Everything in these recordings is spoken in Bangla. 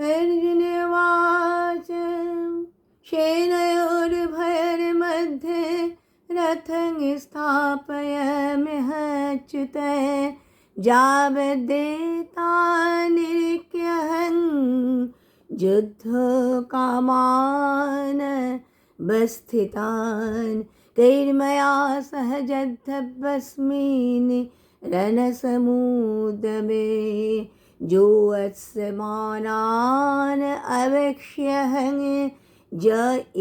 अर्जुनवाच शेनयोर्भयर्मध्ये रथं स्थापयमिह च्युत जावदेता निरीक्यहं युद्धकामान् बस्थितान्। कैर्मया सह जद्धस्मिन् जो अस्मानान् अवेक्ष्यहं ज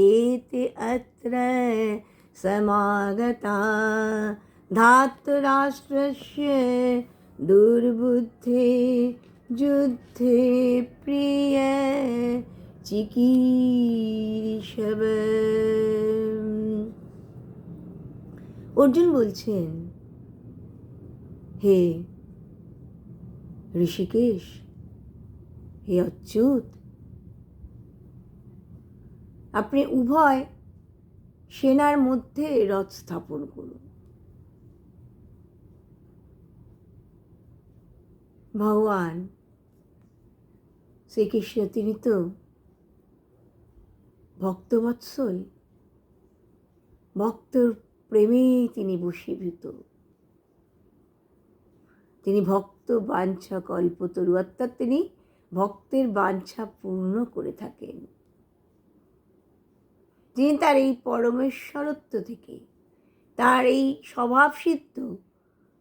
एति अत्र समागता धातुराष्ट्रस्य दुर्बुद्धे যুদ্ধে প্রিয় চিকিৎসব অর্জুন বলছেন হে ঋষিকেশ, হে অচ্যুত। আপনি উভয় সেনার মধ্যে রথ স্থাপন করুন। ভগবান শ্রীকৃষ্ণ, তিনি তো ভক্তবৎসল ভক্তর প্রেমেই তিনি বশীভূত। তিনি ভক্ত বাঞ্ছা কল্পতরু, অর্থাৎ তিনি ভক্তের বাঞ্ছা পূর্ণ করে থাকেন। যিনি তার এই পরমেশ্বরত্ব থেকে তার এই স্বভাবসিদ্ধ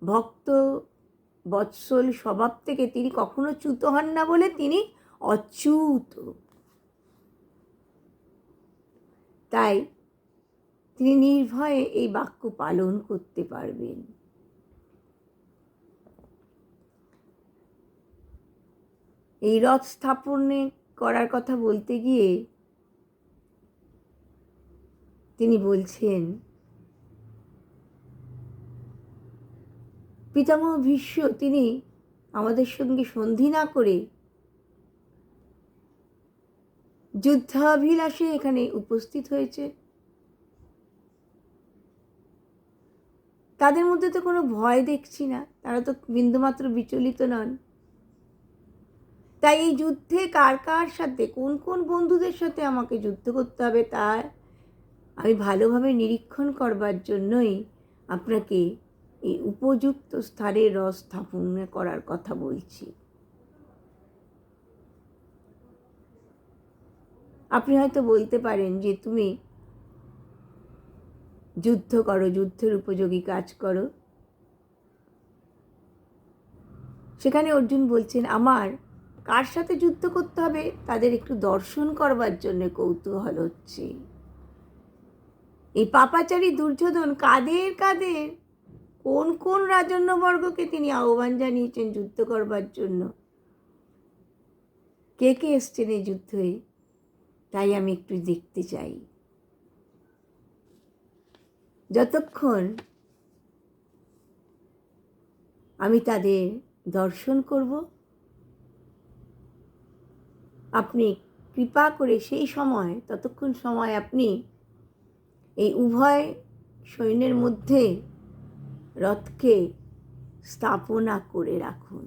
ভক্ত বৎসল স্বভাব থেকে তিনি কখনো চ্যুত হন না বলে তিনি অচ্যুত। তাই তিনি নির্ভয়ে এই বাক্য পালন করতে পারবেন। এই রথ স্থাপনে করার কথা বলতে গিয়ে তিনি বলছেন, পিতামহ ভীষ্ম, তিনি আমাদের সঙ্গে সন্ধি না করে যুদ্ধাভিলাষে এখানে উপস্থিত হয়েছে। তাদের মধ্যে তো কোনো ভয় দেখছি না, তারা তো বিন্দুমাত্র বিচলিত নন। তাই এই যুদ্ধে কার কার সাথে, কোন কোন বন্ধুদের সাথে আমাকে যুদ্ধ করতে হবে তা আমি ভালোভাবে নিরীক্ষণ করবার জন্যই আপনাকে এই উপযুক্ত স্থানে রস স্থাপন করার কথা বলছি। আপনি হয়তো বলতে পারেন যে তুমি যুদ্ধ করো, যুদ্ধের উপযোগী কাজ করো। সেখানে অর্জুন বলছেন, আমার কার সাথে যুদ্ধ করতে হবে? তাদের একটু দর্শন করবার জন্য কৌতূহল হচ্ছে। এই পাপাচারী দুর্যোধন কাদের কাদের? কোন কোন রাজন্যবর্গকে তিনি আহ্বান জানিয়েছেন যুদ্ধ করবার জন্য? কে কে এসছেন এই যুদ্ধে? তাই আমি একটু দেখতে চাই। যতক্ষণ আমি তাদের দর্শন করব আপনি কৃপা করে সেই সময়, ততক্ষণ সময় আপনি এই উভয় সৈন্যের মধ্যে রথকে স্থাপনা করে রাখুন।